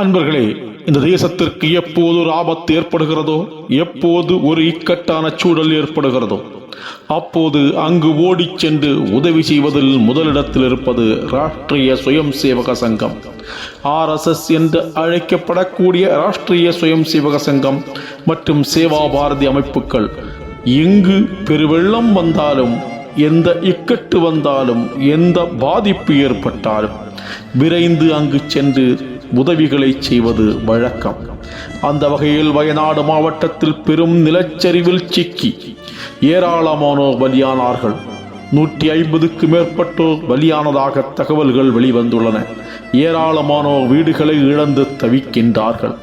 அன்பர்களே இந்த தேசத்திற்கு எப்போது ஒரு ஆபத்து ஏற்படுகிறதோ எப்போது ஒரு இக்கட்டான சூழல் ஏற்படுகிறதோ அப்போது அங்கு ஓடிச் சென்று உதவி செய்வதில் முதலிடத்தில் இருப்பது ராஷ்டிரிய சுயம் சேவக சங்கம் ஆர்எஸ்எஸ் என்று அழைக்கப்படக்கூடிய ராஷ்டிரிய சுயம் சேவக சங்கம் மற்றும் சேவா பாரதி அமைப்புகள். எங்கு பெருவெள்ளம் வந்தாலும் எந்த இக்கட்டு வந்தாலும் எந்த பாதிப்பு ஏற்பட்டாலும் விரைந்து அங்கு சென்று உதவிகளை செய்வது வழக்கம். அந்த வகையில் வயநாடு மாவட்டத்தில் பெரும் நிலச்சரிவில் சிக்கி ஏராளமானோர் பலியானார்கள். நூற்றி ஐம்பதுக்கு மேற்பட்டோர் பலியானதாக தகவல்கள் வெளிவந்துள்ளன. ஏராளமானோர் வீடுகளை இழந்து தவிக்கின்றார்கள்.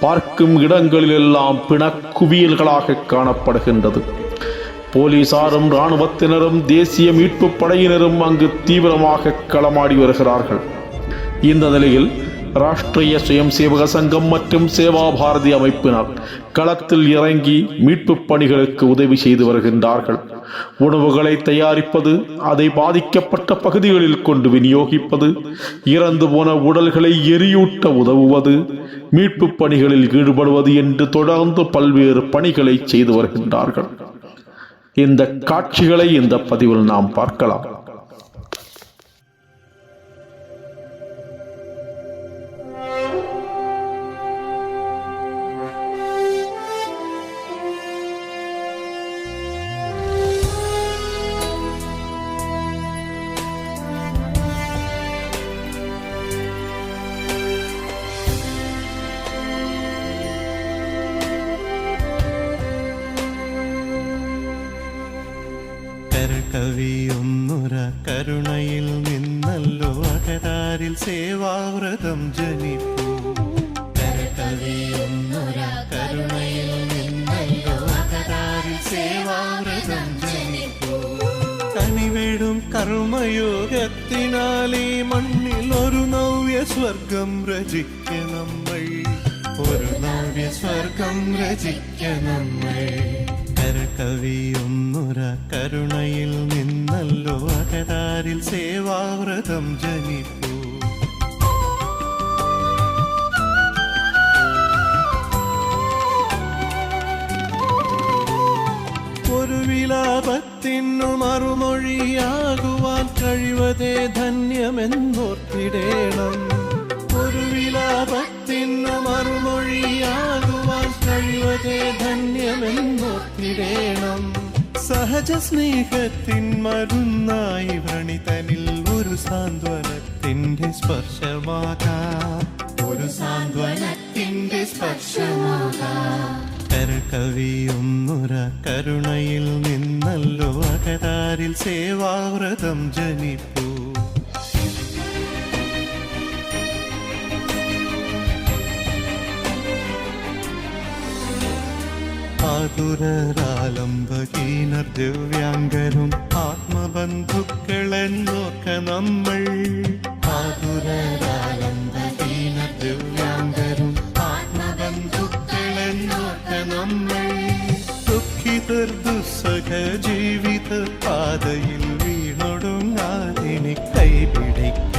பார்க்கும் இடங்களிலெல்லாம் பிணக்குவியல்களாக காணப்படுகின்றது. போலீசாரும் இராணுவத்தினரும் தேசிய மீட்புப் படையினரும் அங்கு தீவிரமாக களமாடி வருகிறார்கள். இந்த நிலையில் ராஷ்டிரிய சுயம் சேவக சங்கம் மற்றும் சேவா பாரதி அமைப்பினர் களத்தில் இறங்கி மீட்புப் பணிகளுக்கு உதவி செய்து வருகின்றார்கள். உணவுகளை தயாரிப்பது அதை பாதிக்கப்பட்ட பகுதிகளில் கொண்டு விநியோகிப்பது இறந்து போன உடல்களை எரியூட்ட உதவுவது மீட்பு பணிகளில் ஈடுபடுவது என்று தொடர்ந்து பல்வேறு பணிகளை செய்து வருகின்றார்கள். இந்த காட்சிகளை இந்த பதிவில் நாம் பார்க்கலாம். കരകവിയൊന്നുര കരുണയിൽ നിന്നല്ലോ അകരാരിൽ സേവാവ്രതം ജനിപ്പൂ. കരകവിയൊന്നുര കരുണയിൽ നിന്നല്ലോ അകരാരിൽ സേവാവ്രതം ജനിപ്പൂ. കനിവേടും കർമ്മയോഗത്തിനാലേ മണ്ണിൽ ഒരു നവ്യ സ്വർഗം രചിക്ക നമ്മൾ ഒരു നവ്യ സ്വർഗം രചിക്ക നമ്മൾ കരകവിയൊന്നുര കരുണയിൽ നിന്നല്ലോ അകതാരിൽ സേവാവ്രതം ജനിപ്പൂ. ഒരു വിലാപത്തിനു മറുമൊഴിയാകുവാൻ കഴിവതേ ധന്യമെന്നോർത്തിടേണം. ഒരു വിലാപത്തിനു കഴിവതേ ധന്യമെന്നോർത്തിടേണം. സഹജ സ്നേഹത്തിൻ മരുന്നായി വ്രണിതനിൽ ഒരു സാന്ത്വനത്തിന്റെ സ്പർശമാകാം. ഒരു സാന്ത്വനത്തിന്റെ സ്പർശമാകാം. കരകവിയൊന്നുര കരുണയിൽ നിന്നല്ലോ അകതാരിൽ സേവാവ്രതം ജനിപ്പൂ. ചാതുരാലംബകീനർ ദിവ്യാംഗരും ആത്മബന്ധുക്കളെന്നൊക്കെ നമ്മൾ. ചാതുരാലംബകീനർ ദിവ്യാംഗരും ആത്മബന്ധുക്കളെന്നൊക്കെ നമ്മൾ. ദുഃഖിതർ ദുസ്സഹ ജീവിത പാതയിൽ വീണൊടുങ്ങാതിനി കൈപിടിക്ക